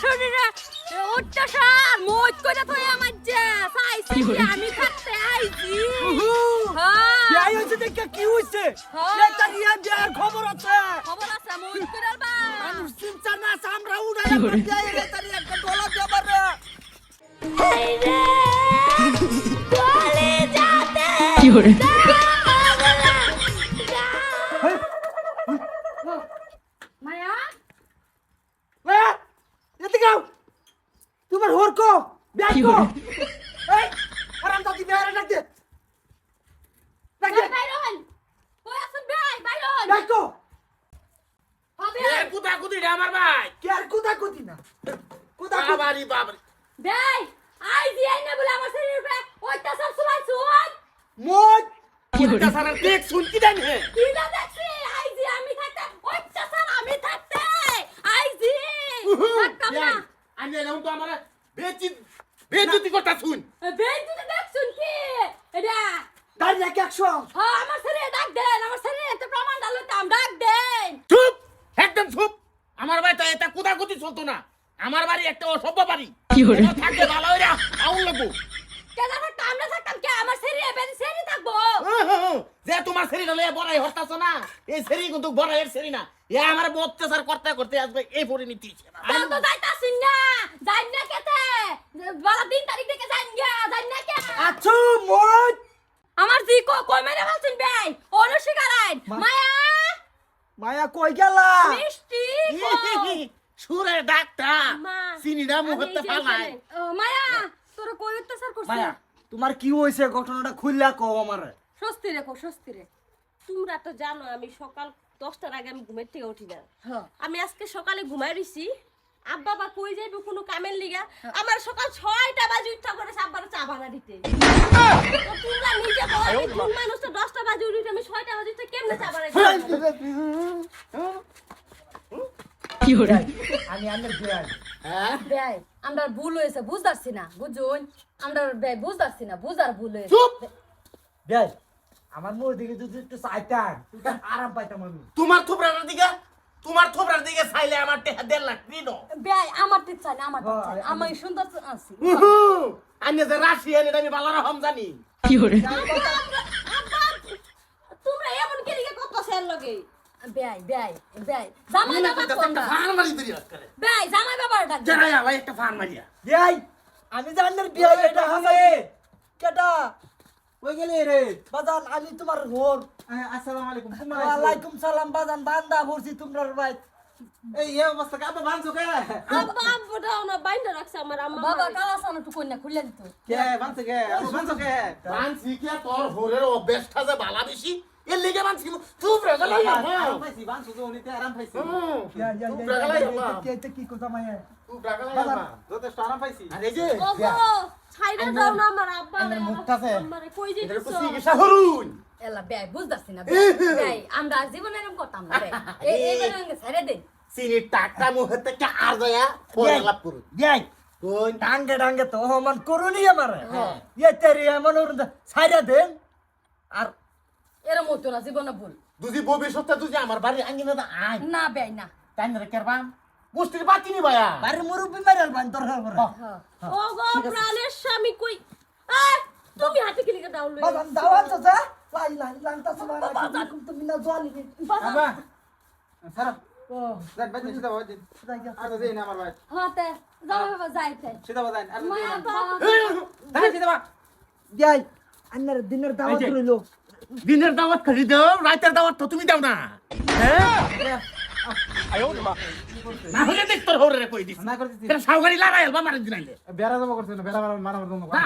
শরীরে অত্যাচার মোট করে থই আমার যে চাইছি? আমি থাকতে আইছি হ্যাঁ। দেখে? কি হয়েছে? হ্যাঁ। এটা নিয়ে খবর আছে। খবর আছে মোট করে বা মানুষ চিন্তা না আমরা উড়াই কি হলো? বিয়াই এটা নিয়ে একটা ডলা দেবার রে চলে যাতে কি hore তোমার হোর কো বিয়াই কি। কো এই আরাম দাদি বিয়ারে ডাক দে। ডাক দে। বাইরন কই আছেন ভাই বাইরন ডাক হবে। এ কুদা কুদি রে আমার ভাই। কে আর কোথা কোথি না? কোথা কোথি বাবারি বাবারি। ভাই আই দিয়ে না বলে আমার শরীরে উপরে অত্যাচার চলাইছুন মোট কি hore সারা দেখ শুন কি জানি হে? কি না দেখছি? আই জি আমি থাকতে অত্যাচার আমি থাকতে। আই জি থাকতাম না। আমি এলাম তো আমার বেচি বেচুতি কথা শুন। বেন তুই দেখছুন কি? এটা দাঁড়িয়ে রাখি একশো? হ্যাঁ আমার শরীরে ডাক দেন আমার শরীরে তো প্রমাণ ডালতাম ডাক দেন। চুপ একদম চুপ। আমার ভাই তো এটা কুদা কুদি চলতো না। আমার বাড়ি একটা অসভ্য বাড়ি। কি এটা থাকলে ভালো হইরা আউল লাগবো। কেন থাকতাম আমরা থাকতাম কে? আমার শরীরে বেন শরীরে থাকব। যে তোমার সেরি নালে বড়াই হরতাছ না এই সেরি কিন্তু বড়াইয়ের সেরি না। এ আমার অত্যাচার করতে করতে আসবে এই পরিণতি তাও তো যাইতাছিন না যাই না কেতে বালা তারিখ থেকে না কে আচ্ছা মোট আমার জি কো কই মেরে বলছেন ভাই? মায়া? মায়া কই গেলা? মিষ্টি সুরে মুহূর্তে ফালাই। মায়া তোর কই অত্যাচার করছিস? মায়া তোমার কি হয়েছে? ঘটনাটা খুললা কও আমারে। স্বস্তি রে কো স্বস্তি রে। তোমরা তো জানো আমি সকাল দশটার আগে আমি ঘুমের থেকে উঠি না। হ্যাঁ। আমি আজকে সকালে ঘুমাই রইছি। আব্বা বা কই যাইবে কোনো কামের লিগা? হ্যাঁ। আমার সকাল ছয়টা বাজে উঠা করে আব্বার চা বানা দিতে। তোমরা নিজে বলো কোন মানুষ তো দশটা বাজে উঠে আমি ছয়টা বাজে উঠে কেমনে চা কি আমি আন্দার হ্যাঁ? আমরা ভুল হয়েছে বুঝতারছি না বুঝুন? আমরা না বুঝার ভুল হয়েছে। চুপ! আমার মুখ দিকে যদি একটু চাইতাম আরাম পাইতাম আমি। তোমার থোবরার দিকে তোমার থোবরার দিকে চাইলে আমার টেহা দেড় লাখ নিন ভাই আমার টিচ্ছা না আমার হ্যাঁ, আমি সুন্দর আছি। আমি যে রাশিয়ান এটা আমি বালার হম জানি। কি আব্বা তোমরা এমন কে লিগা কত সেল লগে? ভাই ভাই ভাই জামাই বাবা কোন একটা মারি দিই আজকাল ভাই জামাই বাবার ডাক দে। জানাই একটা ফান মারিয়া। বিয়াই আমি যে আন্দার বিয়াই এটা হবে কই গেলি রে? বাজান আমি তোমার হোর আসসালামু আলাইকুম। ওয়ালাইকুম সালাম বাজান বান্দা ভরছি তোমার ভাই এই এই অবস্থা কাপা বানছো কে? আব্বা আব্বা দাও না বাইন্দা রাখছে আমার আম্মা বাবা কালা সানা টু কন্যা খুলে দিত। কে বানছো কে? বানছো কে? ফান শিখিয়া তোর হোরের অভ্যাসটা যে বালা বেশি? এর লেগে মান রে গেলাই পাইছি বানছো তো উনিতে আরাম পাইছি। ইয়া ইয়া গেলাই কে তে কি কথা মায়া গেলাই যথেষ্ট আরাম পাইছি। আরে যে। ওগো ছাইরা দাও না আমার আব্বা আমার মুখটাছে। কই এটা চিকিৎসা করুন। এলা না আমরা জীবনে এরকম করতাম না এই এই বেরঙ্গে ছেড়ে মুখের থেকে আর দয়া পরে লাভ করুন। বিয়াই কোন? ডাঙ্গে ডাঙ্গে তো অমান করুনি আমার। ইয়ে তেরি এমন সাইরা দেন। আর এরম হতো না জীবনে ভুল। দুজি ভবিষ্যতে দুজি আমার বাড়ি আঙ্গিনা না আয়। না ভাই না। তাই না কেরবাম গোষ্ঠীর বাতিনি ভাইয়া। বাড়ি মুরব্বি মেরাল বান দরকার করে হ্যাঁ। ওগো প্রাণের স্বামী কই? তুমি হাতে কি লিগা দাও লই? দাওয়ান তো যা? লাই লাই সবাই তুমি না জলি আবা সারা। ও। যাই বাজে সিধা বাজে আর দেই না আমার ভাই। হাতে জামাই বাবা যাইতে সিধা বাজাই আর দেই না। সিধা বা বিয়াই আন্নার দিনের দাওয়াত রইল। দিনের দাওয়াত খালি দাও রাতের দাওয়াত তো তুমি দাও না। হ্যাঁ? না হলে দেখ তোর হরে কই দিস না করতেছি। এটা সাউগারি লাগাই বা মারেন দিনাইলে বেড়া যাব করছ না বেড়া মারা মারা না।